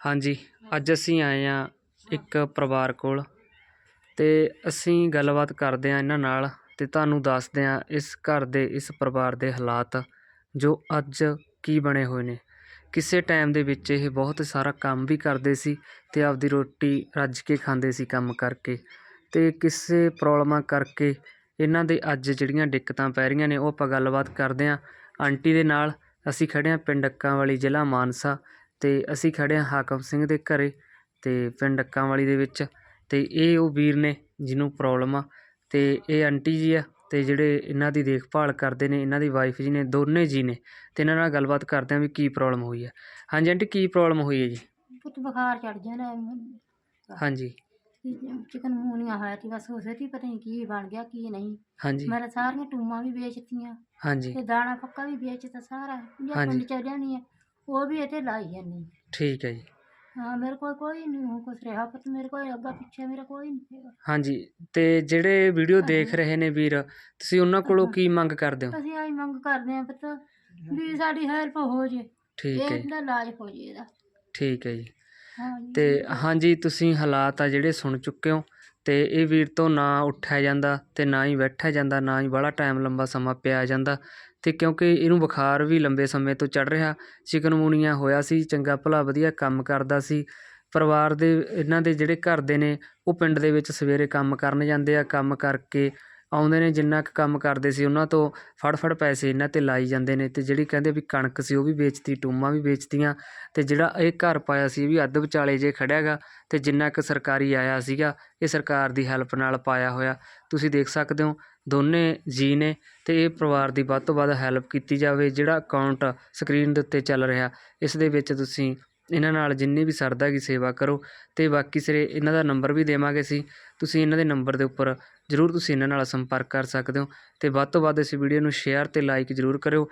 ਹਾਂਜੀ, ਅੱਜ ਅਸੀਂ ਆਏ ਹਾਂ ਇੱਕ ਪਰਿਵਾਰ ਕੋਲ ਅਤੇ ਅਸੀਂ ਗੱਲਬਾਤ ਕਰਦੇ ਹਾਂ ਇਹਨਾਂ ਨਾਲ ਅਤੇ ਤੁਹਾਨੂੰ ਦੱਸਦੇ ਹਾਂ ਇਸ ਘਰ ਦੇ, ਇਸ ਪਰਿਵਾਰ ਦੇ ਹਾਲਾਤ ਜੋ ਅੱਜ ਕੀ ਬਣੇ ਹੋਏ ਨੇ। ਕਿਸੇ ਟਾਈਮ ਦੇ ਵਿੱਚ ਇਹ ਬਹੁਤ ਸਾਰਾ ਕੰਮ ਵੀ ਕਰਦੇ ਸੀ ਅਤੇ ਆਪਦੀ ਰੋਟੀ ਰੱਜ ਕੇ ਖਾਂਦੇ ਸੀ ਕੰਮ ਕਰਕੇ ਅਤੇ ਕਿਸੇ ਪ੍ਰੋਬਲਮਾਂ ਕਰਕੇ ਇਹਨਾਂ ਦੇ ਅੱਜ ਜਿਹੜੀਆਂ ਦਿੱਕਤਾਂ ਪੈ ਰਹੀਆਂ ਨੇ ਉਹ ਆਪਾਂ ਗੱਲਬਾਤ ਕਰਦੇ ਹਾਂ। ਆਂਟੀ ਦੇ ਨਾਲ ਅਸੀਂ ਖੜ੍ਹੇ ਹਾਂ ਪਿੰਡ ਅੱਕਾਂ ਵਾਲੀ ਜ਼ਿਲ੍ਹਾ ਮਾਨਸਾ ਤੇ ਅਸੀਂ ਖੜੇ ਹਾਂ ਹਾਕਮ ਸਿੰਘ ਦੇ ਘਰੇ ਤੇ ਪਿੰਡ ਅੱਕਾਂ ਵਾਲੀ ਦੇ ਵਿੱਚ ਤੇ ਇਹ ਉਹ ਵੀਰ ਨੇ ਜਿਹਨੂੰ ਪ੍ਰੋਬਲਮ ਆ ਤੇ ਇਹ ਆਂਟੀ ਜੀ ਆ ਤੇ ਜਿਹੜੇ ਇਹਨਾਂ ਦੀ ਦੇਖਭਾਲ ਕਰਦੇ ਨੇ ਇਹਨਾਂ ਦੀ ਵਾਈਫ ਜੀ ਨੇ ਦੋਨੇ ਜੀ ਨੇ ਤੇ ਇਹਨਾਂ ਨਾਲ ਗੱਲਬਾਤ ਕਰਦੇ ਹਾਂ ਵੀ ਕੀ ਪ੍ਰੋਬਲਮ ਹੋਈ ਹੈ ਹਾਂਜੀ ਆਂਟੀ ਕੀ ਪ੍ਰੋਬਲਮ ਹੋਈ ਹੈ ਜੀ? ਪੁੱਤ ਬੁਖਾਰ ਚੜ ਜਾਂਦਾ ਹਾਂਜੀ। ਚਿਕਨ ਮੂਨੀਆ ਹੋਇਆ ਸੀ ਬਸ ਉਸੇ ਦੀ ਪਤਾ ਨਹੀਂ ਕੀ ਬਣ ਗਿਆ ਕੀ ਨਹੀਂ। ਹਾਂਜੀ। ਮੈਂ ਸਾਰੀਆਂ ਟੂਮਾਂ ਵੀ ਵੇਚਤੀਆਂ ਹਾਂਜੀ। ਤੇ ਦਾਣਾ ਪੱਕਾ ਵੀ ਵੇਚਤਾ ਸਾਰਾ ਜੇ ਹਾਂਜੀ। ਪਿੰਡ ਚ ਜਾਣੀ ਹੈ ਉਹ ਵੀ ਇੱਥੇ ਲਾਈ ਜਾਂਦੀ ਠੀਕ ਹੈ ਜੀ। ਹਾਂ ਮੇਰੇ ਕੋਲ ਕੋਈ ਨਹੀਂ ਹੁਣ ਕੁਛ ਰਿਹਾ ਪੁੱਤ ਮੇਰੇ ਕੋਲ ਅੱਗਾ ਪਿੱਛੇ ਮੇਰਾ ਕੋਈ ਨਹੀਂ ਹੈਗਾ। ਹਾਂਜੀ ਤੇ ਜਿਹੜੇ ਵੀਡੀਓ ਦੇਖ। ਰਹੇ ਨੇ ਵੀਰ ਤੁਸੀਂ ਉਹਨਾਂ ਕੋਲੋਂ। ਕੀ ਮੰਗ ਕਰਦੇ ਹੋ? ਅਸੀਂ ਆਈ ਮੰਗ ਕਰਦੇ ਹਾਂ ਪੁੱਤ ਵੀ ਸਾਡੀ ਹੈਲਪ ਹੋ ਜੇ ਠੀਕ ਹੈ ਇਹਦਾ ਇਲਾਜ ਹੋ ਜੇ ਇਹਦਾ। ਠੀਕ ਹਾਂ ਜੀ। ਤੇ ਹਾਂਜੀ ਤੁਸੀਂ ਹਾਲਾਤ ਆ ਜਿਹੜੇ ਸੁਣ ਚੁੱਕੇ ਹੋ ਅਤੇ ਇਹ ਵੀਰ ਤੋਂ ਨਾ ਉੱਠਿਆ ਜਾਂਦਾ ਅਤੇ ਨਾ ਹੀ ਬੈਠਿਆ ਜਾਂਦਾ, ਨਾ ਹੀ ਬੜਾ ਟਾਈਮ ਲੰਬਾ ਸਮਾਂ ਪਿਆ ਜਾਂਦਾ ਅਤੇ ਕਿਉਂਕਿ ਇਹਨੂੰ ਬੁਖਾਰ ਵੀ ਲੰਬੇ ਸਮੇਂ ਤੋਂ ਚੜ੍ਹ ਰਿਹਾ ਚਿਕਨਗੁਨੀਆ ਹੋਇਆ ਸੀ, ਚੰਗਾ ਭਲਾ ਵਧੀਆ ਕੰਮ ਕਰਦਾ ਸੀ, ਪਰਿਵਾਰ ਦੇ, ਇਹਨਾਂ ਦੇ ਜਿਹੜੇ ਘਰ ਦੇ ਨੇ, ਉਹ ਪਿੰਡ ਦੇ ਵਿੱਚ ਸਵੇਰੇ ਕੰਮ ਕਰਨ ਜਾਂਦੇ ਆ, ਕੰਮ ਕਰਕੇ ਆਉਂਦੇ ਨੇ, ਜਿੰਨਾ ਕੁ ਕੰਮ ਕਰਦੇ ਸੀ ਉਹਨਾਂ ਤੋਂ ਫੜ ਫੜ ਪੈਸੇ ਇਹਨਾਂ ਤੇ ਲਾਈ ਜਾਂਦੇ ਨੇ ਅਤੇ ਜਿਹੜੀ ਕਹਿੰਦੇ ਵੀ ਕਣਕ ਸੀ ਉਹ ਵੀ ਵੇਚਤੀ, ਟੂਮਾਂ ਵੀ ਵੇਚਤੀਆਂ ਅਤੇ ਜਿਹੜਾ ਇਹ ਘਰ ਪਾਇਆ ਸੀ ਇਹ ਵੀ ਅੱਧ ਵਿਚਾਲੇ ਜੇ ਖੜ੍ਹਿਆ ਗਾ ਅਤੇ ਜਿੰਨਾ ਕੁ ਸਰਕਾਰੀ ਆਇਆ ਸੀਗਾ ਇਹ ਸਰਕਾਰ ਦੀ ਹੈਲਪ ਨਾਲ ਪਾਇਆ ਹੋਇਆ। ਤੁਸੀਂ ਦੇਖ ਸਕਦੇ ਹੋ ਦੋਨੇ ਜੀ ਨੇ ਅਤੇ ਇਹ ਪਰਿਵਾਰ ਦੀ ਵੱਧ ਤੋਂ ਵੱਧ ਹੈਲਪ ਕੀਤੀ ਜਾਵੇ, ਜਿਹੜਾ ਅਕਾਊਂਟ ਸਕਰੀਨ ਦੇ ਉੱਤੇ ਚੱਲ ਰਿਹਾ। ਇਸ ਦੇ ਵਿੱਚ ਤੁਸੀਂ ਇਹਨਾਂ ਨਾਲ ਜਿੰਨੀ ਵੀ ਸਰਦਾ ਦੀ ਸੇਵਾ ਕਰੋ ਅਤੇ ਬਾਕੀ ਸਿਰੇ ਇਹਨਾਂ ਦਾ ਨੰਬਰ ਵੀ ਦੇਵਾਂਗੇ ਅਸੀਂ। ਤੁਸੀਂ ਇਹਨਾਂ ਦੇ ਨੰਬਰ ਦੇ ਉੱਪਰ ਜ਼ਰੂਰ ਤੁਸੀਂ ਇਹਨਾਂ ਨਾਲ ਸੰਪਰਕ ਕਰ ਸਕਦੇ ਹੋ ਅਤੇ ਵੱਧ ਤੋਂ ਵੱਧ ਇਸ ਵੀਡੀਓ ਨੂੰ ਸ਼ੇਅਰ ਅਤੇ ਲਾਈਕ ਜ਼ਰੂਰ ਕਰਿਓ।